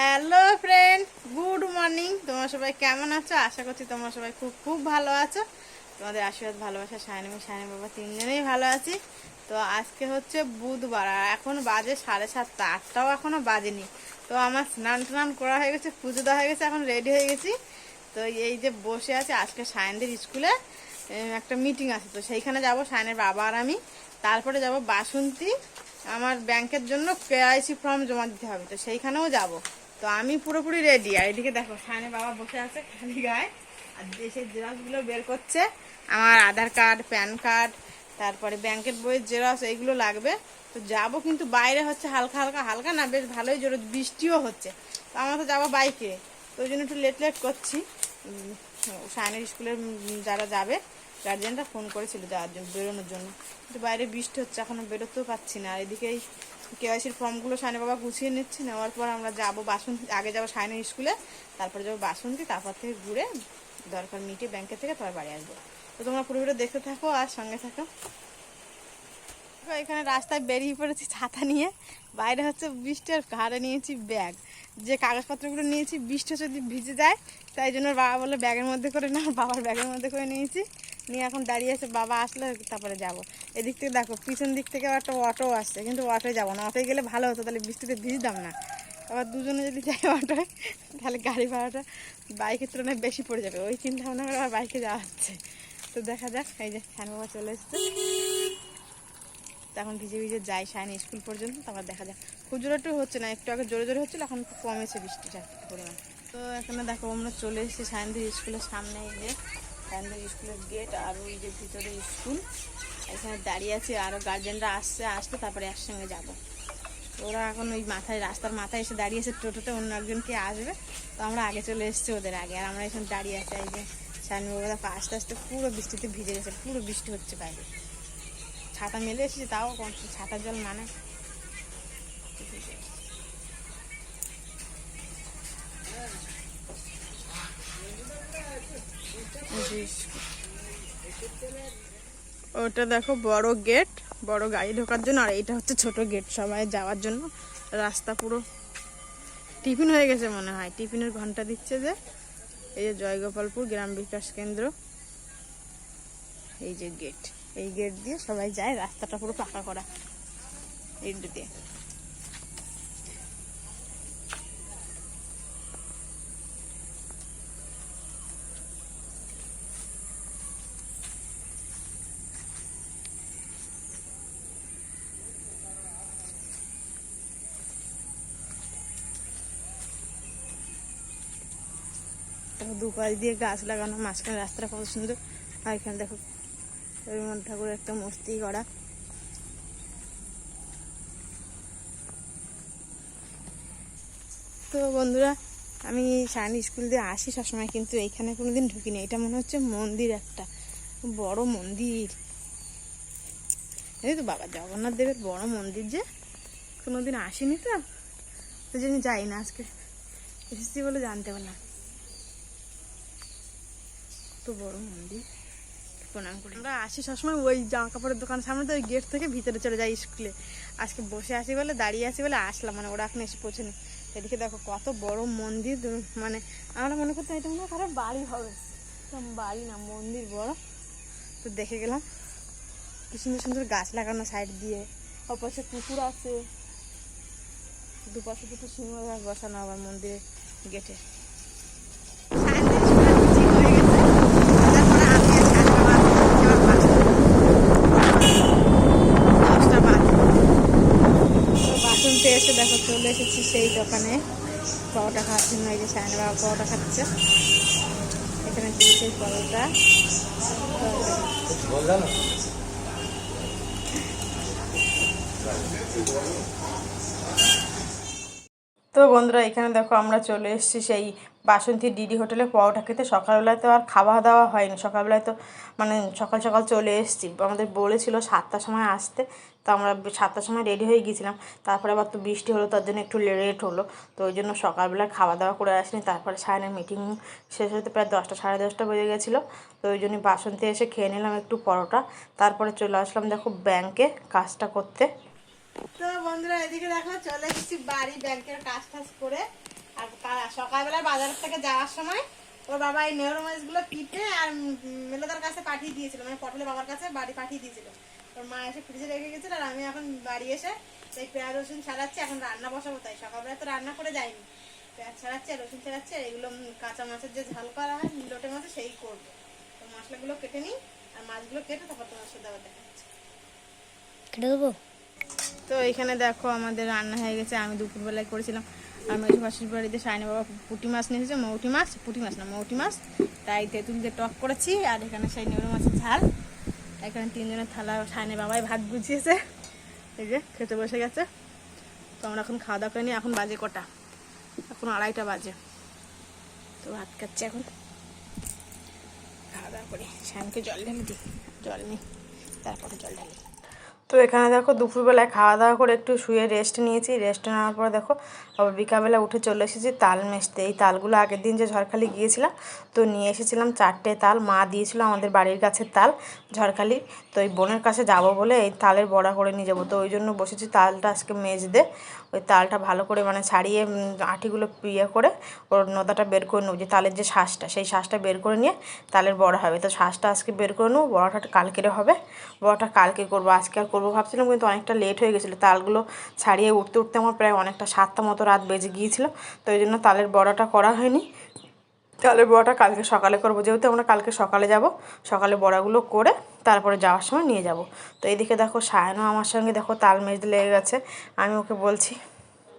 Hello friend, good morning. তোমরা সবাই কেমন আছো? আশা করছি তোমরা সবাই খুব খুব ভালো আছো। তোমাদের আশীর্বাদ, ভালোবাসা সায়নি সায়নি বাবা তিনজনেই ভালো আছি। তো আজকে হচ্ছে বুধবার, আর এখন বাজে সাড়ে সাতটা, আটটাও এখনও বাজেনি। তো আমার স্নান টান করা হয়ে গেছে, পুজো দেওয়া হয়ে গেছে, এখন রেডি হয়ে গেছি। তো এই যে বসে আছে, আজকে সায়নদের স্কুলে একটা মিটিং আছে। তো সেইখানে যাব সায়নের বাবা আর আমি। তারপরে যাব বাসন্তী। আমার ব্যাংকের জন্য কেআইসি ফর্ম জমা দিতে হবে, তো সেইখানেও যাব। তো আমি পুরোপুরি রেডি আর এদিকে দেখো সায়নের বাবা বসে আছে খালি গায়ে, আর দেশের জেরক্সগুলো বের করছে, আমার আধার কার্ড প্যান কার্ড তারপরে ব্যাংকের বইয়ের জেরক্স এইগুলো লাগবে। তো যাব কিন্তু বাইরে হচ্ছে হালকা হালকা হালকা না, বেশ ভালোই জোরে বৃষ্টিও হচ্ছে। তো আমরা তো যাব বাইকে তো ওই জন্য একটু লেট লেট করছি। সায়নের স্কুলের যারা যাবে গার্জেনরা ফোন করেছিল যাওয়ার জন্য, বেরোনোর জন্য। কিন্তু বাইরে বৃষ্টি হচ্ছে এখনও বেরোতেও পাচ্ছি না। আর এদিকে এই কেওয়াইসির ফর্মগুলো সাইনে বাবা গুছিয়ে নিচ্ছে। নেওয়ার পর আমরা যাব বাসন্তী আগে যাব সায়নের স্কুলে, তারপরে যাব বাসন্তী তারপর থেকে ঘুরে দরকার মিটে ব্যাংকের থেকে তারপর বাড়ি আসব। তো তোমরা পুরোপুরি দেখতে থাকো আর সঙ্গে থাকো। এখানে রাস্তায় বেরিয়ে পড়েছি ছাতা নিয়ে। বাইরে হচ্ছে বৃষ্টি আর ঘাড়ে নিয়েছি ব্যাগ। যে কাগজপত্রগুলো নিয়েছি, বৃষ্টি যদি ভিজে যায়, তাই জন্য বাবা বলল ব্যাগের মধ্যে করে না বাবার ব্যাগের মধ্যে করে নিয়েছি। নিয়ে এখন দাঁড়িয়ে আছে, বাবা আসলে তারপরে যাব। এদিক থেকে দেখো, পিছন দিক থেকে একটা অটো আসছে, কিন্তু অটোয় যাব না। অটোয় গেলে ভালো হতো, তাহলে বৃষ্টিতে ভিজতাম না। আবার দুজনে যদি যাই অটোয় তাহলে গাড়ি ভাড়াটা বাইকের তুলনায় বেশি পড়ে যাবে। ওই চিন্তা ভাবনা করে আবার বাইকে যাওয়া হচ্ছে। তো দেখা যাক, এই যে খান বাবা চলে এসছে। তখন ভিজে ভিজে যাই, সায়নি স্কুল পর্যন্ত, তারপর দেখা যায় খুব একটু হচ্ছে না, একটু আগে জোরে জোরে হচ্ছিল, এখন একটু কমেছে বৃষ্টিটা পরিমাণ তো এখানে দেখো, আমরা চলে এসেছি সায়নদের স্কুলের সামনে যে সায়নদের স্কুলের গেট আর ওই যে ভিতরে স্কুল। এখানে দাঁড়িয়ে আছি আরও গার্জেনরা আসছে আসতে তারপরে একসঙ্গে যাব। ওরা এখন ওই মাথায়, রাস্তার মাথায় এসে দাঁড়িয়েছে টোটোতে অন্য একজন কে আসবে। তো আমরা আগে চলে এসেছি ওদের আগে, আর আমরা এখানে দাঁড়িয়ে আছি, এই যে সায়নি দেখো আস্তে আস্তে পুরো বৃষ্টিতে ভিজে গেছে, পুরো বৃষ্টি হচ্ছে বাইরে। ছাতা মেলে এসেছি তাও ছাতার জল মানে। ওটা দেখো বড় গেট, বড় গাড়ি ঢোকার জন্য, আর এটা হচ্ছে ছোট গেট সবাই যাওয়ার জন্য। রাস্তা পুরো টিফিন হয়ে গেছে মনে হয়। টিফিনের ঘণ্টা দিচ্ছে যে। এই যে জয়গোপালপুর গ্রাম বিকাশ কেন্দ্র। এই যে গেট। এই গেট দিয়ে সবাই যায়, রাস্তাটা পুরো পাকা করা। এই দিয়ে। দিয়ে গাছ লাগানো, মাঝখানে রাস্তাটা কত সুন্দর। আর এখানে দেখো রবীন্দ্রনাথ ঠাকুরের একটা মূর্তি করা তো বন্ধুরা, আমি সায়নি স্কুল দিয়ে আসি সবসময়, কিন্তু এইখানে কোনোদিন ঢুকিনি। এটা মনে হচ্ছে মন্দির একটা, বড় মন্দির। এই তো বাবা, জগন্নাথ দেবের বড় মন্দির যে কোনো কোনোদিন আসিনি তো। ওই জন্য যাই না, আজকে এসেছি বলে জানতে পারলাম। তো বড় মন্দির। প্রণাম করি। আমরা আসি সবসময় ওই জামা কাপড়ের দোকান সামনে তো ওই গেট থেকে ভিতরে চলে যাই স্কুলে। আজকে বসে আছি বলে, দাঁড়িয়ে আছি বলে আসলাম মানে ওরা এখন এসে পৌঁছেনি এদিকে দেখো কত বড় মন্দির মানে আমরা মনে করতাম এটা মনে হয় কারও বাড়ি হবে। বাড়ি না, মন্দির বড়। তো দেখে গেলাম, কি সুন্দর সুন্দর গাছ লাগানো সাইড দিয়ে। অপাশে পুকুর আছে। দুপাশে দুটো সিংহ গাছ বসানো আবার মন্দিরের গেটে। বাসনতে এসে দেখো চলে এসেছি সেই দোকানে। পরোটা খাওয়ার জন্য এই যে সায়না বাবা পরোটা খাচ্ছে। এখানে দিয়েছে পরোটা। তো বন্ধুরা, এখানে দেখো আমরা চলে এসেছি সেই বাসন্তী ডিডি হোটেলে। পরোটা খেতে সকালবেলায় তো আর খাওয়া দাওয়া হয়নি। সকালবেলায় তো মানে সকাল সকাল চলে এসেছি। আমাদের বলেছিল সাতটার সময় আসতে, তো আমরা সাতটার সময় রেডি হয়ে গিয়েছিলাম। তারপরে আবার তো বৃষ্টি হলো, তার জন্য একটু লেট হলো। তো ওই জন্য সকালবেলায় খাওয়া দাওয়া করে আসিনি। তারপরে সায়নের মিটিং শেষ হতে প্রায় দশটা, সাড়ে দশটা বেজে গেছিল। তো ওই জন্য বাসন্তী এসে খেয়ে নিলাম একটু পরোটা। তারপরে চলে আসলাম দেখো ব্যাংকে কাজটা করতে। তো বন্ধুরা, এদিকে চলে এসেছি বাড়ি ব্যাংকের কাজ টাজ করে। আর সকালবেলা বাজার থেকে যাওয়ার সময় ওর বাবা এই মাছগুলো আর কাছে পাঠিয়ে দিয়েছিল মানে পটলের বাবার কাছে বাড়ি পাঠিয়ে দিয়েছিল। ওর মা এসে ফ্রিজে রেখে গেছিল আর আমি এখন বাড়ি এসে এই পেঁয়াজ, রসুন ছাড়াচ্ছি, এখন রান্না বসাবো, তাই সকালবেলা তো রান্না করে যাইনি। পেঁয়াজ ছাড়াচ্ছে আর রসুন ছাড়াচ্ছে এগুলো কাঁচা মাছের যে ঝাল করা হয়, লোটে মাছে, সেই করব। তো মশলাগুলো কেটে নিই, আর মাছগুলো কেটে তারপর তোমার সাথে দেখা হচ্ছে। কেটে দেবো? তো এখানে দেখো আমাদের রান্না হয়ে গেছে। আমি দুপুরবেলায় করেছিলাম। আর মেজু পাশের বাড়িতে সাইনে বাবা পুঁটি মাছ নিয়ে এসেছে, মৌটি মাছ, পুটি মাছ না, মৌটি মাছ। তাই তেঁতুল দিয়ে টক করেছি, আর এখানে সেই নেউড়ো মাছের ঝাল। এখানে তিনজনের থালা সাইনে বাবাই ভাত গুছিয়েছে। এই যে খেতে বসে গেছে। তো আমরা এখন খাওয়া দাওয়া করিনি এখন বাজে কটা? এখন আড়াইটা বাজে। তো ভাত খাচ্ছি এখন। খাওয়া দাওয়া করি। শ্যামকে জল ঢেলে দিই। জল নিই। তারপরে জল ঢালি। তো এখানে দেখো দুপুরবেলায় খাওয়া দাওয়া করে একটু শুয়ে রেস্ট নিয়েছি। রেস্ট নেওয়ার পর দেখো, আবার বিকালবেলা উঠে চলে এসেছি তাল মেশতে। এই তালগুলো আগের দিন যে ঝড়খালি গিয়েছিলাম, তো নিয়ে এসেছিলাম চারটে তাল। মা দিয়েছিল আমাদের বাড়ির কাছে তাল ঝড়খালি। তো এই বোনের কাছে যাব বলে এই তালের বড়া করে নিয়ে যাব। তো ওই জন্য বসেছি তালটা আজকে মেজদে ওই তালটা ভালো করে মানে ছাড়িয়ে আটিগুলো ইয়ে করে, ওর নোদাটা বের করে নেব। যে তালের যে শ্বাসটা সেই শ্বাসটা বের করে নিয়ে তালের বড়া হবে। তো শ্বাসটা আজকে বের করে নেব। বড়াটা কালকেরে হবে। বড়াটা কালকে করব। আজকে আর করব। ভাবছিলাম কিন্তু অনেকটা লেট হয়ে গেছিল। তালগুলো ছাড়িয়ে উঠতে উঠতে আমার প্রায় অনেকটা সাতটা মতো রাত বেজে গিয়েছিল। তো ওই জন্য তালের বড়াটা করা হয়নি। তালের বড়াটা কালকে সকালে করব। যেহেতু আমরা কালকে সকালে যাব, সকালে বড়াগুলো করে তারপরে যাওয়ার সময় নিয়ে যাব। তো এইদিকে দেখো সায়নও আমার সঙ্গে, দেখো তাল মেজ লেগে গেছে। আমি ওকে বলছি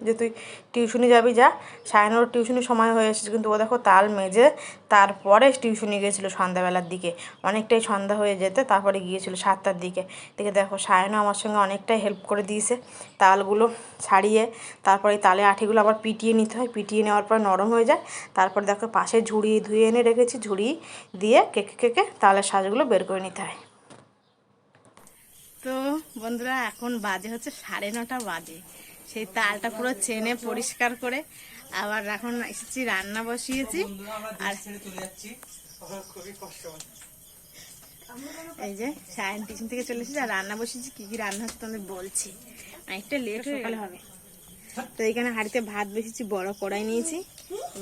যে তুই টিউশনি যাবি যা। সায়নোর টিউশনির সময় হয়ে এসেছে, কিন্তু ও দেখো তাল মেজে তারপরে টিউশনি গিয়েছিল সন্ধ্যাবেলার দিকে। অনেকটাই সন্ধ্যা হয়ে যেতে তারপরে গিয়েছিল সাতটার দিকে। দেখে দেখো সায়নও আমার সঙ্গে অনেকটাই হেল্প করে দিয়েছে তালগুলো ছাড়িয়ে। তারপরে তালে আঠিগুলো আবার পিটিয়ে নিতে হয়। পিটিয়ে নেওয়ার পর নরম হয়ে যায়। তারপর দেখো পাশে ঝুড়ি ধুয়ে এনে রেখেছি, ঝুড়ি দিয়ে কেকে কেকে তালের সাজগুলো বের করে নিতে হয়। তো বন্ধুরা, এখন বাজে হচ্ছে সাড়ে নটা বাজে। সেই তালটা পুরো চেনে পরিষ্কার করে আবার এখন এসেছি, রান্না বসিয়েছি। আর এই যে সায়ন টিউশন থেকে চলে এসেছি, আর রান্না বসিয়েছি, কি কি রান্না হচ্ছে তোমাদের বলছি। অনেকটা লেট সকালে হবে তো এখানে হাঁড়িতে ভাত বেশিছি বড় কড়াই নিয়েছি,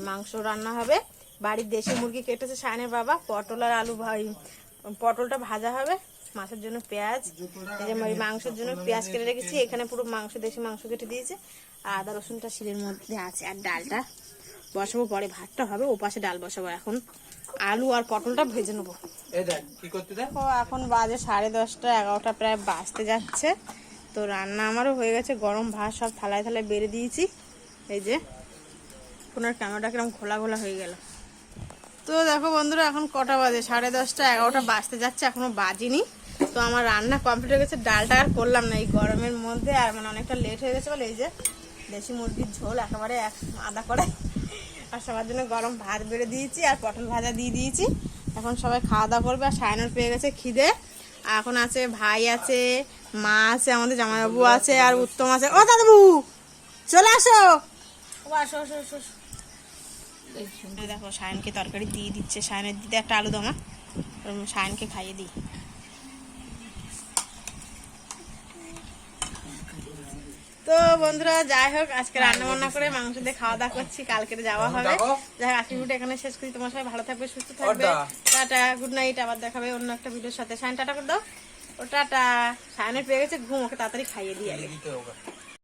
মাংস রান্না হবে। বাড়ির দেশি মুরগি কেটেছে সায়নের বাবা, পটল আর আলু ভাই, পটলটা ভাজা হবে। মাছের জন্য পেঁয়াজ এই মাংসের জন্য পেঁয়াজ কেটে রেখেছি। এখানে পুরো মাংস দেশি মাংস কেটে দিয়েছে। আর আদা রসুনটা শিলের মধ্যে আছে আর ডালটা বসাবো। পরে ভাতটা হবে ও পাশে ডাল বসাবো এখন। আলু আর পটলটা ভেজে নেব। দেখ এখন বাজে সাড়ে দশটা এগারোটা প্রায় বাজতে যাচ্ছে। তো রান্না আমারও হয়ে গেছে গরম ভাত সব থালায় থালায় বেড়ে দিয়েছি। এই যে আপনার ক্যামেরাটা কীরকম খোলা খোলা হয়ে গেল। তো দেখো বন্ধুরা এখন কটা বাজে? সাড়ে দশটা এগারোটা বাজতে যাচ্ছে এখনও বাজিনি। তো আমার রান্না কমপ্লিট হয়ে গেছে। ডালটা আর করলাম না এই গরমের মধ্যে আর মানে অনেকটা লেট হয়ে গেছে বলে এই যে দেশি মুরগির ঝোল একেবারে এক আদা করে। আর সবার জন্য গরম ভাত বেড়ে দিয়েছি আর পটল ভাজা দিয়ে দিয়েছি। এখন সবাই খাওয়া দাওয়া করবে আর সায়নের পেয়ে গেছে খিদে। আর এখন আছে ভাই আছে মা আছে আমাদের জামাইবাবু আছে আর উত্তম আছে। ও দাদাবু চলে আসো। ও আসো আসো আসো আসো। দেখো সায়নকে তরকারি দিয়ে দিচ্ছে। সায়নের দিতে একটা আলু দমা সায়নকে খাইয়ে দিই। তো বন্ধুরা যাই হোক আজকে রান্না বান্না করে মাংস দিয়ে খাওয়া দাওয়া করছি কালকে যাওয়া হবে। যাই হোক আজকে ভিডিও এখানে শেষ করি। তোমার সবাই ভালো থাকবে সুস্থ থাকবে। টাটা। গুড নাইট আবার দেখাবে অন্য একটা ভিডিওর সাথে। সাইন টাটা করে দাও। ও টাটা। সায়নের পেয়ে গেছে ঘুম ওকে তাড়াতাড়ি খাইয়ে দিয়ে আগে